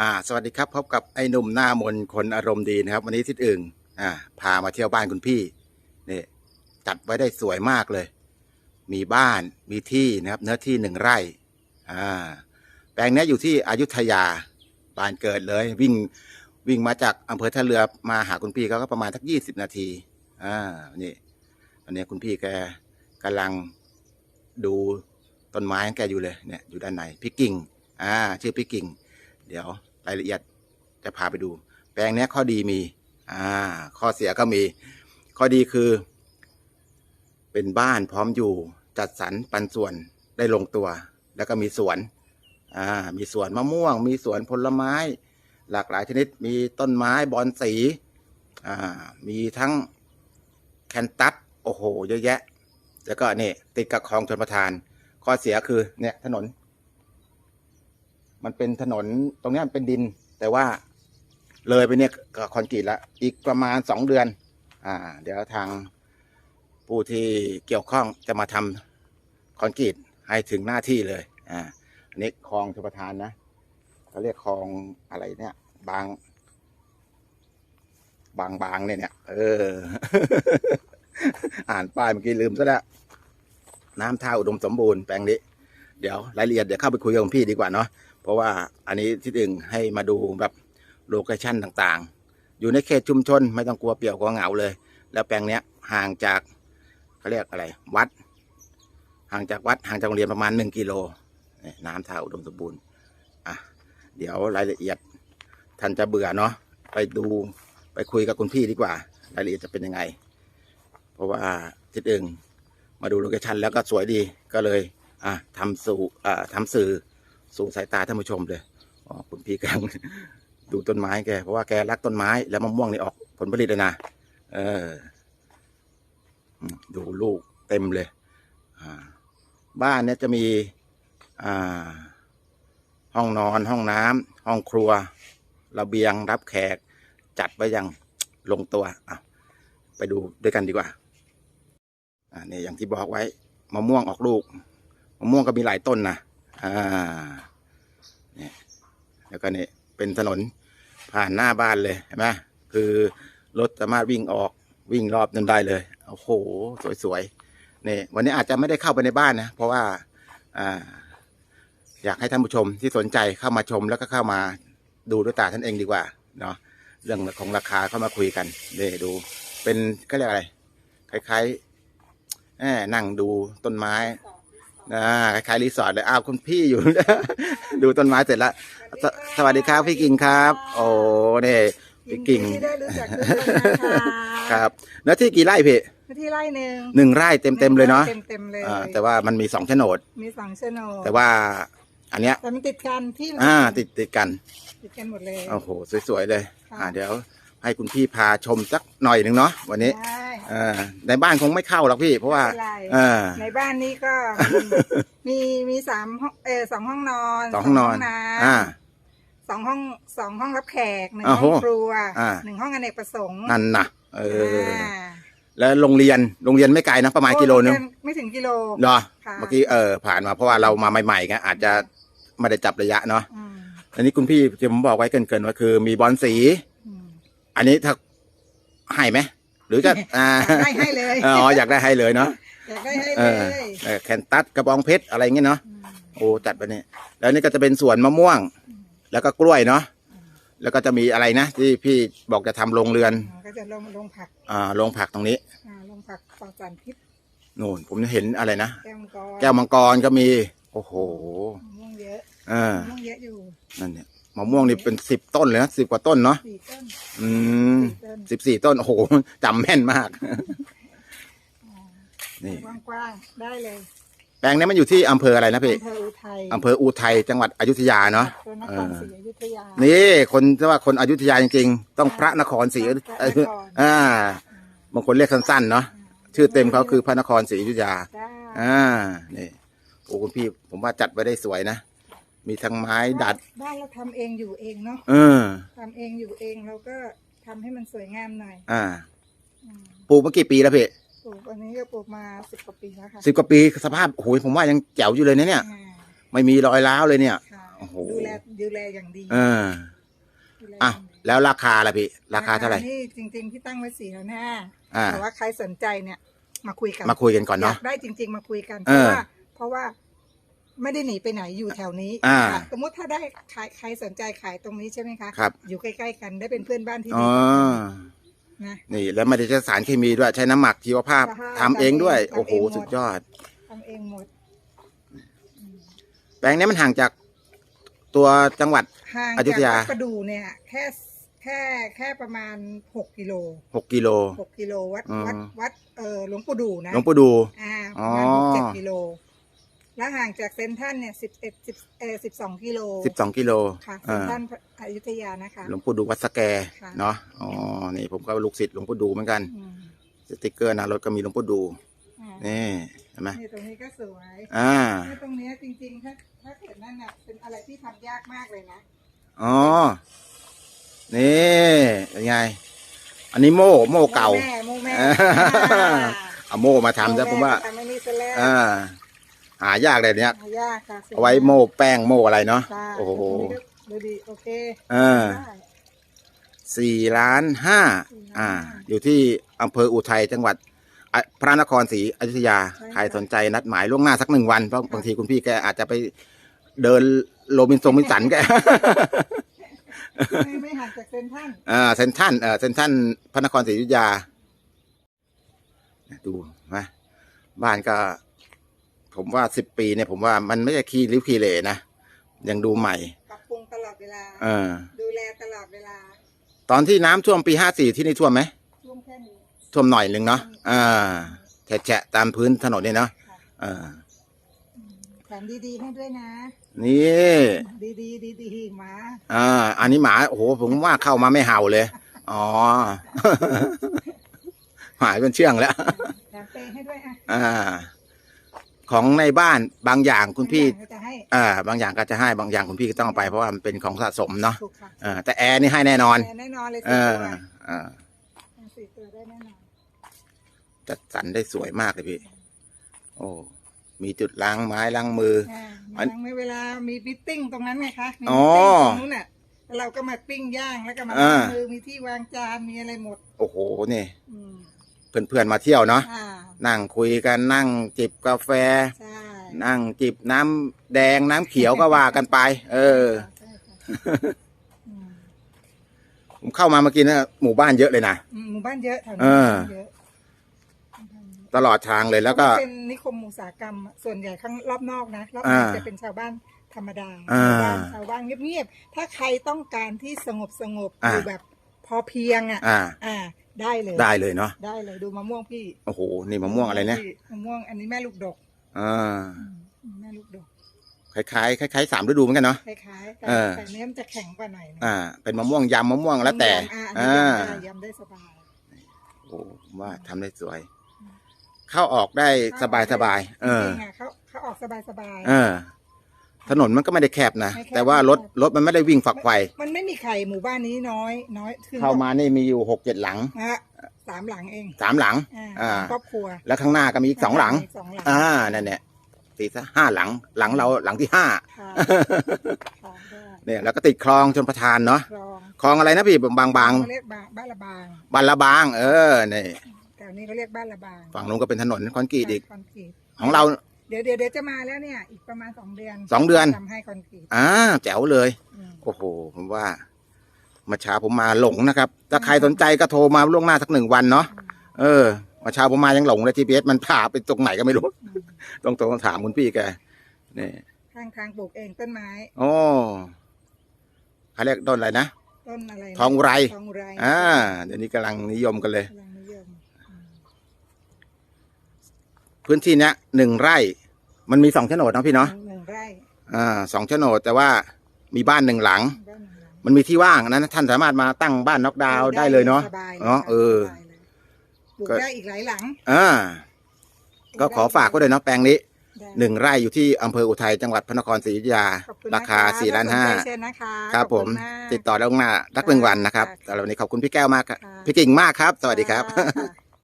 อ่าสวัสดีครับพบกับไอ้หนุ่มหน้ามนคนอารมณ์ดีนะครับ วันนี้ทิศอึ่งอ่าพามาเที่ยวบ้านคุณพี่นี่จัดไว้ได้สวยมากเลย มีบ้านมีที่นะครับ เนื้อที่หนึ่งไร่อ่าแปลงนี้อยู่ที่อยุธยาบ้านเกิดเลย วิ่งวิ่งมาจากอำเภอท่าเรือมาหาคุณพี่เขาก็ประมาณสักยี่สิบนาทีอ่านี่อันนี้คุณพี่แกกำลังดูต้นไม้ของแกอยู่เลยเนี่ยอยู่ด้านในพี่กิ่งอ่าชื่อพี่กิ่ง เดี๋ยวรายละเอียดจะพาไปดู แปลงนี้ข้อดีมี อ่า ข้อเสียก็มี ข้อดีคือ เป็นบ้านพร้อมอยู่จัดสรรปันส่วนได้ลงตัว แล้วก็มีสวน อ่า มีสวนมะม่วง มีสวนผลไม้ หลากหลายชนิด มีต้นไม้บอนสี อ่า มีทั้งแคนตัส โอ้โห เยอะแยะ แล้วก็นี่ติดกับคลองชนประทาน ข้อเสียคือเนี่ยถนน มันเป็นถนนตรงนี้มันเป็นดิน แต่ว่าเลยไปเนี่ยก็คอนกรีตล้วอีกประมาณสองเดือน อ่า เดี๋ยวทางผู้ที่เกี่ยวข้องจะมาทำคอนกรีตให้ถึงหน้าที่เลย อ่าอันนี้คลองชลประทานนะเขาเรียกคลองอะไรเนี่ย บาง บางบางเนี่ยเนี่ย เออ อ่านป้ายเมื่อกี้ลืมซะแล้วน้ำท่าอุดมสมบูรณ์แปลงนี้ เดี๋ยวรายละเอียดเดี๋ยวเข้าไปคุยกับพี่ดีกว่าเนาะ เพราะว่าอันนี้ที่หนึ่งให้มาดูแบบโลเคชั่นต่างๆ อยู่ในเขตชุมชนไม่ต้องกลัวเปี่ยวกลัวเหงาเลย แล้วแปลงเนี้ยห่างจากเขาเรียกอะไรวัด ห่างจากวัดห่างจากโรงเรียนประมาณหนึ่งกิโลน้ำท่าอุดมสมบูรณ์อะเดี๋ยวรายละเอียดท่านจะเบื่อเนาะไปดูไปคุยกับคุณพี่ดีกว่า รายละเอียดจะเป็นยังไง เพราะว่าทิศเองมาดูโลเคชันแล้วก็สวยดีก็เลยอะทำสู่อ่าทำสื่อ สู่สายตาท่านผู้ชมเลยอ๋อคุณพี่กำลังดูต้นไม้แกเพราะว่าแกรักต้นไม้แล้วมะม่วงนี่ออกผลผลิตเลยนะเอออืมดูลูกเต็มเลยอ่าบ้านเนี่ยจะมีอ่าห้องนอนห้องน้ำห้องครัวระเบียงรับแขก จัดไว้อย่างลงตัวอะไปดูด้วยกันดีกว่าอ่าเนี่ยอย่างที่บอกไว้มะม่วงออกลูกมะม่วงก็มีหลายต้นนะ อ่าเนี่ยแล้วก็เนี่ยเป็นถนนผ่านหน้าบ้านเลยเห็นไหมคือรถสามารถวิ่งออกวิ่งรอบนั้นได้เลยโอ้โหสวยๆเนี่ยวันนี้อาจจะไม่ได้เข้าไปในบ้านนะ เพราะว่าอ่าอยากให้ท่านผู้ชมที่สนใจเข้ามาชมแล้วก็เข้ามาดูด้วยตาท่านเองดีกว่าเนาะเรื่องของราคาเข้ามาคุยกันเนี่ดู เป็นก็เรียกอะไร คล้ายๆแหมนั่งดูต้นไม้ นะคล้ายๆรีสอร์ทเลยอ้าวคุณพี่อยู่ ดูต้นไม้เสร็จแล้วสสวัสดีครับพี่กิ่งครับ โอ้เนี่ยพี่กิ่งที่ได้รู้จักทุกคนนะคะครับเนื้อที่กี่ไร่พี่ที่ไร่หนึ่งหนึ่งไร่เต็มเต็มๆเลยเนาะเต็มเต็มๆเลยอ่าแต่ว่ามันมีสองโฉนด มีสองโฉนดแต่ว่า อันเนี้ยแต่มันติดกันที่อ่าติดติดกัน ติดกันหมดเลย โอ้โห สวย ๆ เลยค่ะอ่า เดี๋ยว ให้คุณพี่พาชมสักหน่อยหนึ่งเนาะวันนี้ได้อ่าในบ้านคงไม่เข้าหรอกพี่ เพราะว่า ไม่เป็นไรอ่าในบ้านนี้ก็ มีมีสามห้องเออสองห้องนอนสองห้องนอนน้อ่าำสองห้องสองห้องรับแขกหนึ่งอ้าวห้องโหครัวอ่า หนึ่งห้องอเนกประสงค์นั่นนะเอออ่าแล้วโรงเรียนโรงเรียนไม่ไกลนะประมาณกิโลนึงไม่ถึงกิโล เหรอค่ะ เมื่อกี้เออผ่านมาเพราะว่าเรามาใหม่ๆไงอาจจะไม่ได้จับระยะเนาะอืมอันนี้คุณพี่ที่ผมบอกไว้เกินๆว่าคือ มีบอลสี อืมอันนี้ถ้าให้ไหมหรือจะอ่าให้ให้เลยอ๋ออยากได้ให้เลยเนาะอยากได้ให้เอเลอยเออแคนตัสกระบองเพชรอะไรเงี้ยเนาะอืมโอ้จัดไปเนี่ยแล้วนี่ก็จะเป็นสวนมะม่วง แล้วก็กล้วยเนาะแล้วก็จะมีอะไรนะที่พี่บอกจะทำโรงเรือนก็จะลงลงผักอ่าโรงผักตรงนี้อ่าลงผักปลอดสารพิษนู่นผมเห็นอะไรนะแก้วมังกรแก้วมังกรก็มี โอ้โหมะม่วงเยอะเออมะม่วงเยอะอยู่นั่นเนี่ย มะม่วงนี่เป็นสิบต้นเลยนะสิบกว่าต้นเนาะสี่ต้นอืมสี่ต้นสิบสี่ต้น โอ้โหจำแม่นมาก นี่กว้างๆได้เลย แปลงนี้มันอยู่ที่อำเภออะไรนะพี่อำเภออุทัยอำเภออุทัยจังหวัดอยุธยาเนาะตัวนครศรีอยุธยา นี่คนที่ว่าคนอยุธยาจริงๆ ต้องพระนครศรีอยุธพระนครอ่าบางคนเรียกสั้นๆเนาะชื่อเต็มเขาคือพระนครศรีอยุธยาได้อ่า นี่ โอ้คุณพี่ผมว่าจัดไว้ได้สวยนะ มีทั้งไม้ดัด บ้านเราทำเองอยู่เองเนาะเออ ทำเองอยู่เองเราก็ทำให้มันสวยงามหน่อยอ่า อืมปลูกมากี่ปีแล้วพี่ปลูกอันนี้ก็ปลูกมาสิบกว่าปีแล้วค่ะสิบกว่าปีสภาพโอ้โหผมว่ายังแจ๋วอยู่เลยนะเนี่ย อ่าไม่มีรอยร้าวเลยเนี่ย ค่ะโอ้โห ดูแลดูแลอย่างดีเออดูแลอะอย่างดีแล้วราคาล่ะพี่ ราคาเท่าไหร่ นี่จริง ๆ ที่ตั้งไว้สี่แล้วแน่อ่า แต่ว่าใครสนใจเนี่ย มาคุยกันมาคุยกันก่อนอยาเนาะกได้จริง ๆ มาคุยกันเอเพราะอ ว่าเพราะว่า ไม่ได้หนีไปไหนอยู่แถวนี้อ่าค่ะสมมติถ้าได้ใครใครสนใจขายตรงนี้ใช่ไหมคะ ครับ อยู่ใกล้ๆกันได้เป็นเพื่อนบ้านที่อ๋ดีอ นะนี่แล้วไม่ได้ใช้สารเคมีด้วยใช้น้ำหมักชีวภาพใช่ทำเองด้วยทำเองโอ้โหทำเองหมดสุดยอด ทำเองหมดแปลงนี้มันห่างจากตัวจังหวัด ห่างอยุจากธยาวัดประดูเนี่ยแค่แค่แค่ประมาณหกกิโล6กิโล หกกิโลวัดอืม วัดวัดเออหลวงปู่ดูนะหลวงปู่ดู อ่าอ๋ปอระมาณหกเจ็ดกิโล แล้วห่างจากเซนทรันเนี่ยสิบเอ็ดสิบเออสิบสองกิโล12กิโลค่ะเซอ่านทรันอยุธยานะคะหลวงปู่ดูวัดสแกค่ะเนาะอ๋อนี่ผมก็ลูกศิษย์หลวงปู่ดูเหมือนกันอืมสติกเกอร์หนะรถก็มีหลวงปู่ดูอ่านี่เห็นไหมนี่ตรงนี้ก็สวยอ่านี่ตรงเนี้ยจริงๆถ้าถ้าเกิดนั่นน่ะเป็นอะไรที่ทำยากมากเลยนะอ๋อนี่เป็นไง อันนี้โม่โม่เก่าโม่แม่โม่แม่อ่าเอาโม่มาทำซะผมว่าทำไม่นี่ซะแล้วอ่า หายากเลยเนี้ยหายากค่ะสยเอาไว้โม่แป้งโม่อะไรเนาะใช่โอ้โหตรงนี้ก็ดูดีโอเคอ่าได้สี่ล้านห้าสี่ล้านอ่า อยู่ที่อำเภออุทัยจังหวัดอะพระนครศรีอยุธยาใช่ค่ะใครสนใจนัดหมายล่วงหน้าสักหนึ่งวันเพราะบางทีคุณพี่แกอาจจะไปเดินโรบินทรงบินสันแก ไม่ไม่ห่างจากเซนทรันอ่าเซนทรันเอ่อเซนทรันพระนครศรีอยุธยา ดูนะบ้านก็ ผมว่าสิบปีเนี่ยผมว่ามันไม่ใช่ขี้ริ้วขี้เหร่นะยังดูใหม่ ปรับปรุงตลอดเวลา เออ ดูแลตลอดเวลาตอนที่น้ำท่วมปีห้าสี่ที่นี่ท่วมไหมช่วงแค่นี้ ท่วมหน่อยหนึ่งเนาะอ่าแฉะๆตามพื้นถนนเนี่ยเนาะค่ะเอออืมแถมดีๆให้ด้วยนะ นี่ ดีๆดีๆหมาอ่า อันนี้หมาโอ้โหผมว่าเข้ามาไม่เห่าเลย อ๋อ หายเป็นเชื่องแล้ว แถมเปย์ให้ด้วยอะ อ่า ของในบ้านบางอย่างคุณพี่ก็จะให้อ่าบางอย่างก็จะให้บางอย่างคุณพี่ก็ต้องเอาไปเพราะว่ามันเป็นของสะสมเนาะถูกค่ะเออแต่แอร์นี่ให้แน่นอน แน่นอนเลยเอสี่อตัวอ่าสี่ตัวได้แน่นอนจัดสรรได้สวยมากเลยพี่ โอ้มีจุดล้างไม้ล้างมือ อ่าอันมาในเวลามีมิทติ้งตรงนั้นไงคะมีอ๋อมิทติ้งตรงนู้นน่ะแล้วเราก็มาปิ้งย่างแล้วก็มาอ่าล้างมือมีที่วางจานมีอะไรหมด โอ้โหนี่อืมเพื่อนๆมาเที่ยวเนาะ อ่า นั่งคุยกันนั่งจิบกาแฟ ใช่นั่งจิบน้ำแดงน้ำเขียวก็ว่ากันไป เออ ใช่ค่ะอืมผมเข้ามาเมื่อกี้นะหมู่บ้านเยอะเลยนะ อืมหมู่บ้านเยอะแถวเอนี้อเยอะตลอดทางเลยแล้วก็ เป็นนิคมอุตสาหกรรมอะส่วนใหญ่ข้างรอบนอกนะรอบในอ่าจะเป็นชาวบ้านธรรมดาอ่าชาวบ้านชาวบ้านเงียบๆถ้าใครต้องการที่สงบสงบๆอ่า อยู่แบบพอเพียงอะ อ่า อ่า ได้เลยได้เลยเนาะได้เลยดูมะม่วงพี่โอ้โหนี่มะม่วงอะไรเนี่ยพี่มะม่วงอันนี้แม่ลูกดกอ่าอืมแม่ลูกดกคล้ายๆคล้ายๆสามฤดูเหมือนกันเนาะคล้ายๆแต่เออแต่เนี้ยมันจะแข็งกว่าหน่อยนะอ่า เป็นมะม่วงยำมะม่วงแล้วแต่อ่าอ่าอันนี้ยำได้ยำได้สบายโอ้ผมว่าทำได้สวย เข้าออกได้สบายสบายๆเออจริงๆอะเขาเขาออกสบายสบายๆเออ ถนนมันก็ไม่ได้แคบนะ ไม่แคบ แต่ว่ารถรถมันไม่ได้วิ่งฝักไฟมันไม่มีใครหมู่บ้านนี้น้อย น้อยคือเข้ามานี่มีอยู่หกเจ็ดหลังนะฮะสามหลังเองสามหลัง อ่าอ่า ครอบครัวแล้วข้างหน้าก็มีอีกสองหลัง สองหลังอ่านั่นแหละสี่ห้าหลังหลังเราหลังที่ห้า ค่ะค่ะได้เนี่ยแล้วก็ติดคลองชนประทานเนาะคลองคลองอะไรนะพี่บางบางเขาเรียกบางบ้านละบางๆบันละบาง เออนี่แถวนี้เขาเรียกบ้านละบางฝั่งนู้นก็เป็นถนนคอนกรีตอีกคอนกรีตของเรา เดี๋ยวเดี๋ยวเดี๋ยวจะมาแล้วเนี่ย อีกประมาณสองเดือนสองเดือน ทำให้คอนกรีตอ่าแจ๋วเลย อืมโอ้โห ผมว่ามาเช้าผมมาหลงนะครับ ถ้าใครสนใจก็โทรมาล่วงหน้าสักหนึ่งวันเนาะ เออมาเช้าผมมายังหลงเลย GPS มันพาไปตรงไหนก็ไม่รู้ อืมต้องโทรถามคุณพี่แกนี่ข้างทางปลูกเองต้นไม้ โอ้เขาเรียกต้นอะไรนะ ต้นอะไรนะทองอุไร ทองอุไรอ่า เดี๋ยวนี้กำลังนิยมกันเลยกำลังนิยมอืม พื้นที่เนี้ยหนึ่งไร่ มันมีสองโฉนดเนาะพี่เนาะหนึ่งไร่อ่าสองโฉนดแต่ว่ามีบ้านหนึ่งหลังบ้านหนึ่งหลังมันมีที่ว่างนั้นท่านสามารถมาตั้งบ้านน็อกดาวน์ได้เลยเนาะสบยลยเนาะเออ สบายเลยปลูกก็ ได้อีกหลายหลังอ่าปลูก็ขอฝากไว้ด้วยเนาะแปลงนี้ได้หนึ่งไร่อยู่ที่อำเภออุทัยจังหวัดพระนครศรีอยุธยา ขอบคุณราคานะคะสี่ล้านห้า ถ้สใจเชิญนะคะครับผมขอณาก ติดต่อได้ล่วงหน้ารักหนึ่งวันนะครับค่ะ สำหรับวันนี้ขอบคุณพี่แก้วมากครับค่ะพี่กิ่งมากครับ สวัสดีครับ ค่ะ